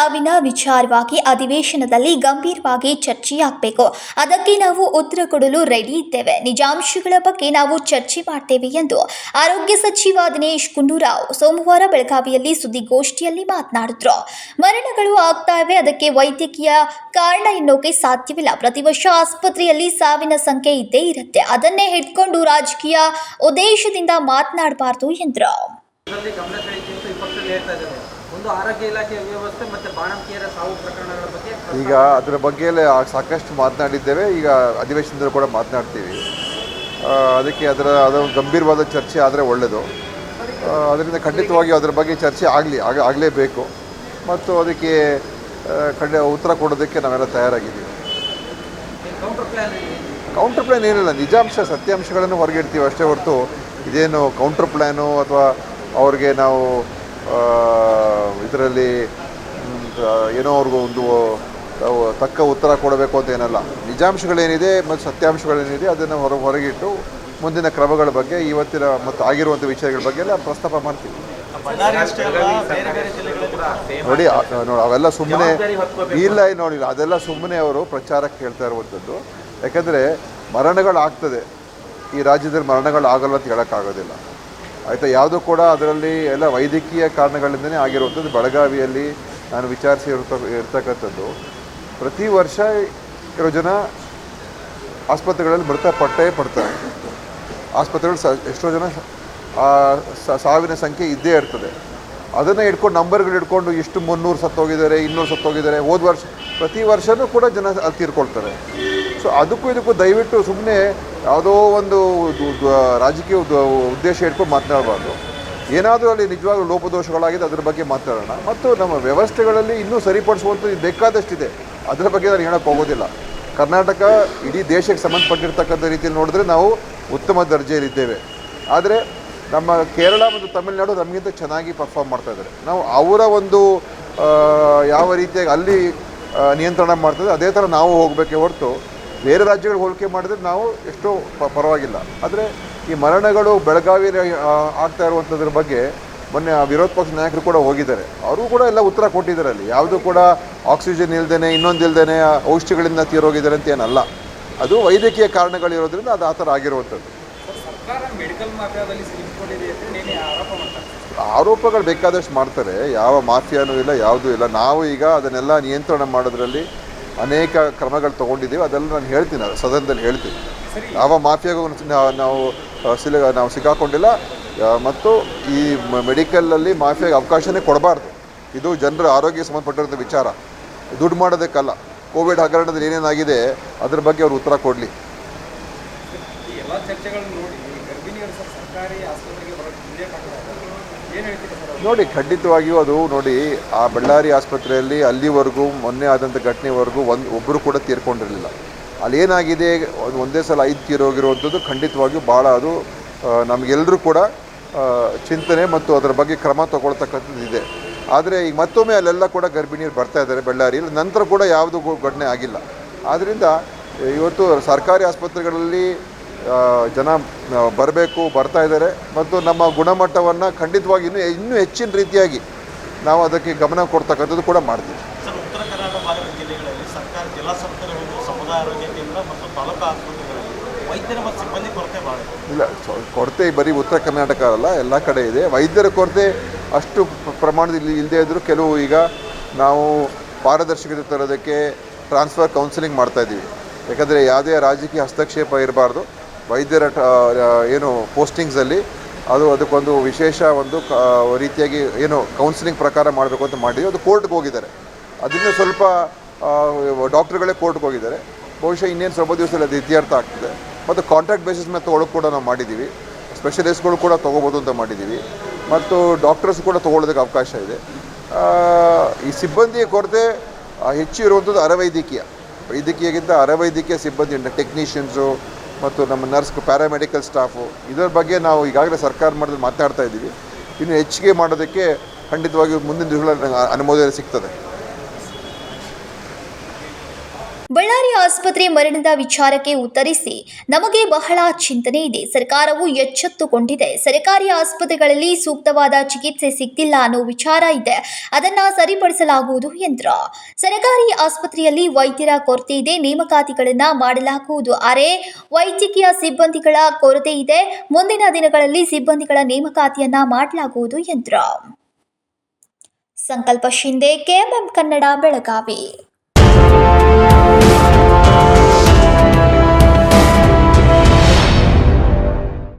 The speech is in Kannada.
ಸಾವಿನ ವಿಚಾರವಾಗಿ ಅಧಿವೇಶನದಲ್ಲಿ ಗಂಭೀರವಾಗಿ ಚರ್ಚೆಯಾಗಬೇಕು. ಅದಕ್ಕೆ ನಾವು ಉತ್ತರ ಕೊಡಲು ರೆಡಿ ಇದ್ದೇವೆ. ನಿಜಾಂಶಗಳ ಬಗ್ಗೆ ನಾವು ಚರ್ಚೆ ಮಾಡ್ತೇವೆ ಎಂದು ಆರೋಗ್ಯ ಸಚಿವ ದಿನೇಶ್ ಗುಂಡೂರಾವ್ ಸೋಮವಾರ ಬೆಳಗಾವಿಯಲ್ಲಿ ಸುದ್ದಿಗೋಷ್ಠಿಯಲ್ಲಿ ಮಾತನಾಡಿದ್ರು. ಮರಣಗಳು ಆಗ್ತಾ ಇವೆ. ಅದಕ್ಕೆ ವೈದ್ಯಕೀಯ ಕಾರಣ ಎನ್ನೋಕೆ ಸಾಧ್ಯವಿಲ್ಲ. ಪ್ರತಿ ವರ್ಷ ಆಸ್ಪತ್ರೆಯಲ್ಲಿ ಸಾವಿನ ಸಂಖ್ಯೆ ಇದ್ದೇ ಇರುತ್ತೆ. ಅದನ್ನೇ ಹಿಡ್ಕೊಂಡು ರಾಜಕೀಯ ಉದ್ದೇಶದಿಂದ ಮಾತನಾಡಬಾರ್ದು ಎಂದರು. ಒಂದು ಆರೋಗ್ಯ ಇಲಾಖೆ ವ್ಯವಸ್ಥೆ ಮತ್ತೆ ಬಾಣಂತಿಯರ ಸಾವು ಪ್ರಕರಣಗಳ ಬಗ್ಗೆ ಈಗ ಅದರ ಬಗ್ಗೆ ಸಾಕಷ್ಟು ಮಾತನಾಡಿದ್ದೇವೆ. ಈಗ ಅಧಿವೇಶನದಲ್ಲೂ ಕೂಡ ಮಾತನಾಡ್ತೀವಿ. ಅದಕ್ಕೆ ಅದರ ಅದರ ಗಂಭೀರವಾದ ಚರ್ಚೆ ಆದರೆ ಒಳ್ಳೆಯದು ಅದರಿಂದ ಖಂಡಿತವಾಗಿ ಅದರ ಬಗ್ಗೆ ಚರ್ಚೆ ಆಗಲಿ ಆಗ ಆಗಲೇಬೇಕು. ಮತ್ತು ಅದಕ್ಕೆ ಖಂಡ ಉತ್ತರ ಕೊಡೋದಕ್ಕೆ ನಾವೆಲ್ಲ ತಯಾರಾಗಿದ್ದೀವಿ. ಕೌಂಟರ್ ಪ್ಲ್ಯಾನ್ ಏನಿಲ್ಲ. ನಿಜಾಂಶ ಸತ್ಯಾಂಶಗಳನ್ನು ಹೊರಗಿಡ್ತೀವಿ ಅಷ್ಟೇ ಹೊರತು ಇದೇನು ಕೌಂಟರ್ ಪ್ಲ್ಯಾನು ಅಥವಾ ಅವ್ರಿಗೆ ನಾವು ಇದರಲ್ಲಿ ಏನೋ ಅವ್ರಿಗೂ ಒಂದು ತಕ್ಕ ಉತ್ತರ ಕೊಡಬೇಕು ಅಂತ ಏನಲ್ಲ. ನಿಜಾಂಶಗಳೇನಿದೆ ಮತ್ತು ಸತ್ಯಾಂಶಗಳೇನಿದೆ ಅದನ್ನು ಹೊರ, ಹೊರಗಿಟ್ಟು ಮುಂದಿನ ಕ್ರಮಗಳ ಬಗ್ಗೆ, ಇವತ್ತಿನ ಮತ್ತು ಆಗಿರುವಂಥ ವಿಷಯಗಳ ಬಗ್ಗೆ ಎಲ್ಲ ಪ್ರಸ್ತಾಪ ಮಾಡ್ತೀವಿ. ನೋಡಿ ನೋಡಿ, ಅವೆಲ್ಲ ಸುಮ್ಮನೆ ಇಲ್ಲ ನೋಡಿಲ್ಲ ಅದೆಲ್ಲ ಸುಮ್ಮನೆ ಅವರು ಪ್ರಚಾರಕ್ಕೆ ಹೇಳ್ತಾ ಇರುವಂಥದ್ದು. ಯಾಕಂದರೆ ಮರಣಗಳಾಗ್ತದೆ. ಈ ರಾಜ್ಯದಲ್ಲಿ ಮರಣಗಳಾಗಲ್ಲ ಅಂತ ಹೇಳೋಕ್ಕಾಗೋದಿಲ್ಲ. ಆಯಿತಾ, ಯಾವುದೂ ಕೂಡ ಅದರಲ್ಲಿ ಎಲ್ಲ ವೈದ್ಯಕೀಯ ಕಾರಣಗಳಿಂದನೇ ಆಗಿರುವಂಥದ್ದು. ಬೆಳಗಾವಿಯಲ್ಲಿ ನಾನು ವಿಚಾರಿಸಿ ಇರ್ತ, ಇರ್ತಕ್ಕಂಥದ್ದು. ಪ್ರತಿ ವರ್ಷ ಇರೋ ಜನ ಆಸ್ಪತ್ರೆಗಳಲ್ಲಿ ಮೃತಪಟ್ಟೇ ಪಡ್ತಾರೆ. ಆಸ್ಪತ್ರೆಗಳು ಸ, ಎಷ್ಟೋ ಜನ ಸಾವಿನ ಸಂಖ್ಯೆ ಇದ್ದೇ ಇರ್ತದೆ. ಅದನ್ನು ಇಟ್ಕೊಂಡು ನಂಬರ್ಗಳು ಇಟ್ಕೊಂಡು ಇಷ್ಟು ಮುನ್ನೂರು ಸತ್ತೋಗಿದ್ದಾರೆ, ಇನ್ನೂರು ಸತ್ತೋಗಿದ್ದಾರೆ. ಹೋದ ವರ್ಷ, ಪ್ರತಿ ವರ್ಷವೂ ಕೂಡ ಜನ ತೀರ್ಕೊಳ್ತಾರೆ ಸೊ ಅದಕ್ಕೂ ಇದಕ್ಕೂ ದಯವಿಟ್ಟು ಸುಮ್ಮನೆ ಯಾವುದೋ ಒಂದು ರಾಜಕೀಯ ಉದ್ದ- ಉದ್ದೇಶ ಇಟ್ಕೊಂಡು ಮಾತನಾಡಬಾರ್ದು. ಏನಾದರೂ ಅಲ್ಲಿ ನಿಜವಾಗ್ಲೂ ಲೋಪದೋಷಗಳಾಗಿದೆ ಅದ್ರ ಬಗ್ಗೆ ಮಾತಾಡೋಣ ಮತ್ತು ನಮ್ಮ ವ್ಯವಸ್ಥೆಗಳಲ್ಲಿ ಇನ್ನೂ ಸರಿಪಡಿಸುವಂಥದ್ದು ಬೇಕಾದಷ್ಟಿದೆ. ಅದರ ಬಗ್ಗೆ ನಾನು ಹೇಳೋಕ್ಕೆ ಹೋಗೋದಿಲ್ಲ. ಕರ್ನಾಟಕ ಇಡೀ ದೇಶಕ್ಕೆ ಸಂಬಂಧಪಟ್ಟಿರ್ತಕ್ಕಂಥ ರೀತಿಯಲ್ಲಿ ನೋಡಿದ್ರೆ ನಾವು ಉತ್ತಮ ದರ್ಜೆಯಲ್ಲಿದ್ದೇವೆ ಆದರೆ ನಮ್ಮ ಕೇರಳ ಮತ್ತು ತಮಿಳುನಾಡು ನಮಗಿಂತ ಚೆನ್ನಾಗಿ ಪರ್ಫಾರ್ಮ್ ಮಾಡ್ತಾ ಇದ್ದಾರೆ. ನಾವು ಅವರ ಒಂದು ಯಾವ ರೀತಿಯಾಗಿ ಅಲ್ಲಿ ನಿಯಂತ್ರಣ ಮಾಡ್ತದೆ ಅದೇ ಥರ ನಾವು ಹೋಗಬೇಕೆ ಹೊರತು ಬೇರೆ ರಾಜ್ಯಗಳಿಗೆ ಹೋಲಿಕೆ ಮಾಡಿದ್ರೆ ನಾವು ಎಷ್ಟೋ ಪರವಾಗಿಲ್ಲ. ಆದರೆ ಈ ಮರಣಗಳು ಬೆಳಗಾವಿ ಆಗ್ತಾ ಇರುವಂಥದ್ರ ಬಗ್ಗೆ ಮೊನ್ನೆ ಆ ವಿರೋಧ ಪಕ್ಷ ನಾಯಕರು ಕೂಡ ಹೋಗಿದ್ದಾರೆ. ಅವರು ಕೂಡ ಎಲ್ಲ ಉತ್ತರ ಕೊಟ್ಟಿದ್ದಾರೆ ಅಲ್ಲಿ. ಯಾವುದು ಕೂಡ ಆಕ್ಸಿಜನ್ ಇಲ್ದೇ ಇನ್ನೊಂದು ಇಲ್ದೇ ಔಷಧಿಗಳಿಂದ ತೀರೋಗಿದ್ದಾರೆ ಅಂತ ಏನಲ್ಲ. ಅದು ವೈದ್ಯಕೀಯ ಕಾರಣಗಳಿರೋದ್ರಿಂದ ಅದು ಆ ಥರ ಆಗಿರುವಂಥದ್ದು. ಆರೋಪಗಳು ಬೇಕಾದಷ್ಟು ಮಾಡ್ತಾರೆ. ಯಾವ ಮಾಫಿಯಾನೂ ಇಲ್ಲ ಯಾವುದೂ ಇಲ್ಲ. ನಾವು ಈಗ ಅದನ್ನೆಲ್ಲ ನಿಯಂತ್ರಣ ಮಾಡೋದ್ರಲ್ಲಿ ಅನೇಕ ಕ್ರಮಗಳು ತೊಗೊಂಡಿದ್ದೀವಿ. ಅದೆಲ್ಲ ನಾನು ಹೇಳ್ತೀನಿ ಅದು ಸದನದಲ್ಲಿ ಹೇಳ್ತೀನಿ. ಯಾವ ಮಾಫಿಯಾಗೂ ನಾವು ಸಿಲ ನಾವು ಸಿಕ್ಕಾಕೊಂಡಿಲ್ಲ. ಮತ್ತು ಈ ಮೆಡಿಕಲಲ್ಲಿ ಮಾಫಿಯಾಗೆ ಅವಕಾಶನೇ ಕೊಡಬಾರ್ದು. ಇದು ಜನರ ಆರೋಗ್ಯ ಸಂಬಂಧಪಟ್ಟಿರೋಂಥ ವಿಚಾರ. ದುಡ್ಡು ಮಾಡೋದಕ್ಕಲ್ಲ. ಕೋವಿಡ್ ಹಗರಣದಲ್ಲಿ ಏನೇನಾಗಿದೆ ಅದ್ರ ಬಗ್ಗೆ ಅವರು ಉತ್ತರ ಕೊಡಲಿ. ಈ ಎಲ್ಲ ಚರ್ಚೆಗಳನ್ನು ನೋಡಿ, ಖಂಡಿತವಾಗಿಯೂ ಅದು ನೋಡಿ, ಆ ಬಳ್ಳಾರಿ ಆಸ್ಪತ್ರೆಯಲ್ಲಿ ಅಲ್ಲಿವರೆಗೂ, ಮೊನ್ನೆ ಆದಂಥ ಘಟನೆವರೆಗೂ ಒಂದು ಒಬ್ಬರು ಕೂಡ ತೀರ್ಕೊಂಡಿರಲಿಲ್ಲ. ಅಲ್ಲಿ ಏನಾಗಿದೆ, ಒಂದು ಸಲ ಐದು ತೀರೋಗಿರುವಂಥದ್ದು ಖಂಡಿತವಾಗಿಯೂ ಭಾಳ ಅದು ನಮಗೆಲ್ಲರೂ ಕೂಡ ಚಿಂತನೆ ಮತ್ತು ಅದರ ಬಗ್ಗೆ ಕ್ರಮ ತಗೊಳ್ತಕ್ಕಂಥದ್ದು ಇದೆ. ಆದರೆ ಈಗ ಮತ್ತೊಮ್ಮೆ ಅಲ್ಲೆಲ್ಲ ಕೂಡ ಗರ್ಭಿಣಿಯರು ಬರ್ತಾ ಇದ್ದಾರೆ ಬಳ್ಳಾರಿಯಲ್ಲಿ. ನಂತರ ಕೂಡ ಯಾವುದೂ ಘಟನೆ ಆಗಿಲ್ಲ. ಆದ್ದರಿಂದ ಇವತ್ತು ಸರ್ಕಾರಿ ಆಸ್ಪತ್ರೆಗಳಲ್ಲಿ ಜನ ಬರಬೇಕು ಬರ್ತಾ ಇದ್ದಾರೆ. ಮತ್ತು ನಮ್ಮ ಗುಣಮಟ್ಟವನ್ನು ಖಂಡಿತವಾಗಿ ಇನ್ನೂ ಇನ್ನೂ ಹೆಚ್ಚಿನ ರೀತಿಯಾಗಿ ನಾವು ಅದಕ್ಕೆ ಗಮನ ಕೊಡ್ತಕ್ಕಂಥದ್ದು ಕೂಡ ಮಾಡ್ತೀವಿ. ಉತ್ತರ ಕರ್ನಾಟಕ ಭಾಗದ ಜಿಲ್ಲೆಗಳಲ್ಲಿ ಸರ್ಕಾರ ಜಿಲ್ಲಾ ಸಮುದಾಯ ಆರೋಗ್ಯ ಕೇಂದ್ರ ಮತ್ತು ತಾಲೂಕು ಆಸ್ಪತ್ರೆಗಳಲ್ಲಿ ವೈದ್ಯರ ಮತ್ತು ಸಿಬ್ಬಂದಿ ಕೊರತೆ ಇಲ್ಲ ಕೊರತೆ ಬರೀ ಉತ್ತರ ಕರ್ನಾಟಕ ಅಲ್ಲ ಎಲ್ಲ ಕಡೆ ಇದೆ. ವೈದ್ಯರ ಕೊರತೆ ಅಷ್ಟು ಪ್ರಮಾಣದಲ್ಲಿ ಇಲ್ಲದೆ ಇದ್ದರೂ ಕೆಲವು ಈಗ ನಾವು ಪಾರದರ್ಶಕತೆ ತರೋದಕ್ಕೆ ಟ್ರಾನ್ಸ್ಫರ್ ಕೌನ್ಸಿಲಿಂಗ್ ಮಾಡ್ತಾ ಇದ್ದೀವಿ. ಯಾಕಂದರೆ ಯಾವುದೇ ರಾಜಕೀಯ ಹಸ್ತಕ್ಷೇಪ ಇರಬಾರ್ದು. ವೈದ್ಯರ ಏನು ಪೋಸ್ಟಿಂಗ್ಸಲ್ಲಿ ಅದು ಅದಕ್ಕೊಂದು ವಿಶೇಷ ಒಂದು ರೀತಿಯಾಗಿ ಏನು ಕೌನ್ಸಿಲಿಂಗ್ ಪ್ರಕಾರ ಮಾಡಬೇಕು ಅಂತ ಮಾಡಿದ್ವಿ. ಅದು ಕೋರ್ಟ್ಗೆ ಹೋಗಿದ್ದಾರೆ. ಅದನ್ನು ಸ್ವಲ್ಪ ಡಾಕ್ಟ್ರುಗಳೇ ಕೋರ್ಟ್ಗೆ ಹೋಗಿದ್ದಾರೆ. ಬಹುಶಃ ಇನ್ನೇನು ಸ್ವಲ್ಪ ದಿವಸದಲ್ಲಿ ಅದು ಇತ್ಯರ್ಥ ಆಗ್ತದೆ. ಮತ್ತು ಕಾಂಟ್ರಾಕ್ಟ್ ಬೇಸಿಸ್ ಮೇಲೆ ತೊಗೊಳಕ್ಕೆ ಕೂಡ ನಾವು ಮಾಡಿದ್ದೀವಿ. ಸ್ಪೆಷಲಿಸ್ಟ್ಗಳು ಕೂಡ ತೊಗೋಬೋದು ಅಂತ ಮಾಡಿದ್ದೀವಿ. ಮತ್ತು ಡಾಕ್ಟರ್ಸ್ ಕೂಡ ತೊಗೊಳ್ಳೋದಕ್ಕೆ ಅವಕಾಶ ಇದೆ. ಈ ಸಿಬ್ಬಂದಿಯ ಕೊರತೆ ಹೆಚ್ಚು ಇರುವಂಥದ್ದು ಅರವೈದ್ಯಕೀಯ. ವೈದ್ಯಕೀಯಗಿಂತ ಅರವೈದ್ಯಕೀಯ ಸಿಬ್ಬಂದಿ ಟೆಕ್ನಿಷಿಯನ್ಸು ಮತ್ತು ನಮ್ಮ ನರ್ಸ್ ಪ್ಯಾರಾಮೆಡಿಕಲ್ ಸ್ಟಾಫು, ಇದರ ಬಗ್ಗೆ ನಾವು ಈಗಾಗಲೇ ಸರ್ಕಾರ ಮಾಡಿದ್ರೆ ಮಾತಾಡ್ತಾ ಇದ್ದೀವಿ. ಇನ್ನು ಹೆಚ್ಚಿಗೆ ಮಾಡೋದಕ್ಕೆ ಖಂಡಿತವಾಗಿಯೂ ಮುಂದಿನ ದಿವಸಗಳಲ್ಲಿ ಅನುಮೋದನೆ ಸಿಗ್ತದೆ. ಬಳ್ಳಾರಿ ಆಸ್ಪತ್ರೆ ಮರಣದ ವಿಚಾರಕ್ಕೆ ಉತ್ತರಿಸಿ, ನಮಗೆ ಬಹಳ ಚಿಂತನೆ ಇದೆ. ಸರ್ಕಾರವು ಎಚ್ಚೆತ್ತುಕೊಂಡಿದೆ. ಸರ್ಕಾರಿ ಆಸ್ಪತ್ರೆಗಳಲ್ಲಿ ಸೂಕ್ತವಾದ ಚಿಕಿತ್ಸೆ ಸಿಗ್ತಿಲ್ಲ ಅನ್ನೋ ವಿಚಾರ ಇದೆ. ಅದನ್ನ ಸರಿಪಡಿಸಲಾಗುವುದು ಎಂದರು ಸರ್ಕಾರಿ ಆಸ್ಪತ್ರೆಯಲ್ಲಿ ವೈದ್ಯರ ಕೊರತೆ ಇದೆ. ನೇಮಕಾತಿಗಳನ್ನ ಮಾಡಲಾಗುವುದು. ಅರೆ, ವೈದ್ಯಕೀಯ ಸಿಬ್ಬಂದಿಗಳ ಕೊರತೆ ಇದೆ. ಮುಂದಿನ ದಿನಗಳಲ್ಲಿ ಸಿಬ್ಬಂದಿಗಳ ನೇಮಕಾತಿಯನ್ನ ಮಾಡಲಾಗುವುದು ಎಂದರು ಸಂಕಲ್ಪ ಶಿಂದೆ ಕೆಎಂಎಂ ಕನ್ನಡ, ಬೆಳಗಾವಿ.